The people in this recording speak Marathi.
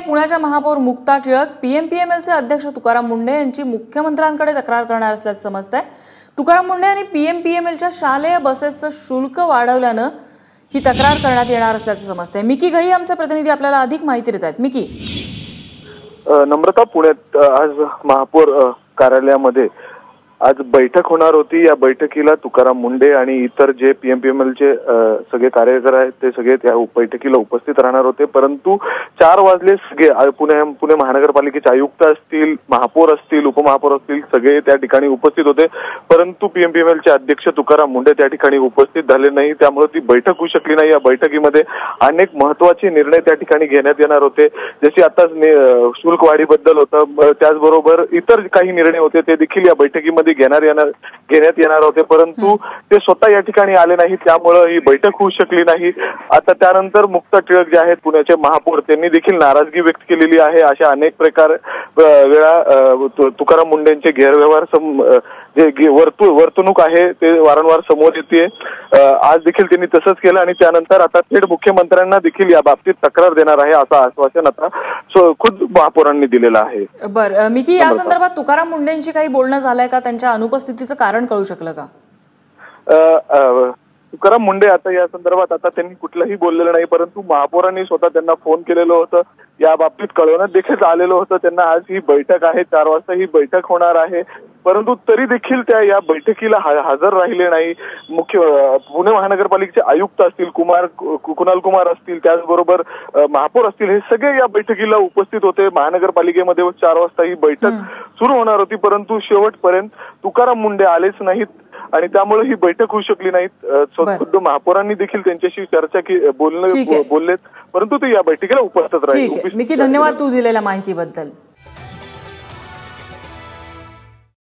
पुण्याच्या महापौर मुक्ता टिळक पीएमपीएमएलचे अध्यक्ष तुकाराम मुंडे यांची मुख्यमंत्र्यांकडे तक्रार करणार असल्याचं समजत आहे तुकाराम मुंडे यांनी पीएमपीएमएलच्या शालेय बसेसचं शुल्क वाढवल्यानं ही तक्रार करण्यात येणार असल्याचं समजतंय. मिकी घई आमचे प्रतिनिधी आपल्याला अधिक माहिती देत आहेत. मिकी. नम्रता पुण्यात आज महापौर कार्यालयामध्ये आज बैठक होणार होती. या बैठकीला तुकाराम मुंडे आणि इतर जे पीएमपीएमएलचे सगळे कार्यकर आहेत ते सगळे त्या बैठकीला उपस्थित राहणार होते. परंतु चार वाजले सगळे पुणे पुणे महानगरपालिकेचे आयुक्त असतील महापौर असतील उपमहापौर असतील सगळे त्या ठिकाणी उपस्थित होते. परंतु पीएमपीएमएलचे अध्यक्ष तुकाराम मुंडे त्या ठिकाणी उपस्थित झाले नाही. त्यामुळे ती बैठक होऊ शकली नाही. या बैठकीमध्ये अनेक महत्त्वाचे निर्णय त्या ठिकाणी घेण्यात येणार होते. जशी आताच नि- शुल्क वाढीबद्दल होतं त्याचबरोबर इतर काही निर्णय होते ते देखील या बैठकीमध्ये घेणार येणार घेण्यात येणार होते. परंतु ते स्वतः या ठिकाणी आले नाही त्यामुळं ही बैठक होऊ शकली नाही. आता त्यानंतर मुक्ता टिळक जे आहेत पुण्याचे महापौर त्यांनी देखील नाराजगी व्यक्त केलेली आहे. अशा अनेक प्रकार वेळा तुकाराम मुंडेंचे गैरव्यवहार जे वर्तु वर्तणूक आहे ते वारंवार समोर येते आज देखील त्यांनी तसंच केलं आणि त्यानंतर आता थेट मुख्यमंत्र्यांना देखील या बाबतीत तक्रार देणार आहे असं आश्वासन आता खुद महापौरांनी दिलेलं आहे. बर अ, मिकी या संदर्भात तुकाराम मुंडेंशी काही बोलणं झालंय का? त्यांच्या अनुपस्थितीचं कारण कळू शकलं का? तुकाराम मुंडे आता या संदर्भात आता त्यांनी कुठलंही बोललेलं नाही परंतु महापौरांनी स्वतः त्यांना फोन केलेलं होतं. या बाबतीत कळवण्यात देखील आलेलं होतं. त्यांना आज ही बैठक आहे चार वाजता ही बैठक होणार आहे. परंतु तरी देखील त्या या बैठकीला हजर राहिले नाही. मुख्य पुणे महानगरपालिकेचे आयुक्त असतील कुमार कुणाल कुमार असतील त्याचबरोबर महापौर असतील हे सगळे या बैठकीला उपस्थित होते. महानगरपालिकेमध्ये चार वाजता ही बैठक सुरू होणार होती. परंतु शेवटपर्यंत तुकाराम मुंडे आलेच नाहीत. आणि त्यामुळे ही बैठक होऊ शकली बरं. खुद्द महापौरांनी देखील त्यांच्याशी चर्चा बोलणं. बोललेत परंतु ते या बैठकीला उपस्थित राहिले. धन्यवाद तू दिलेल्या माहितीबद्दल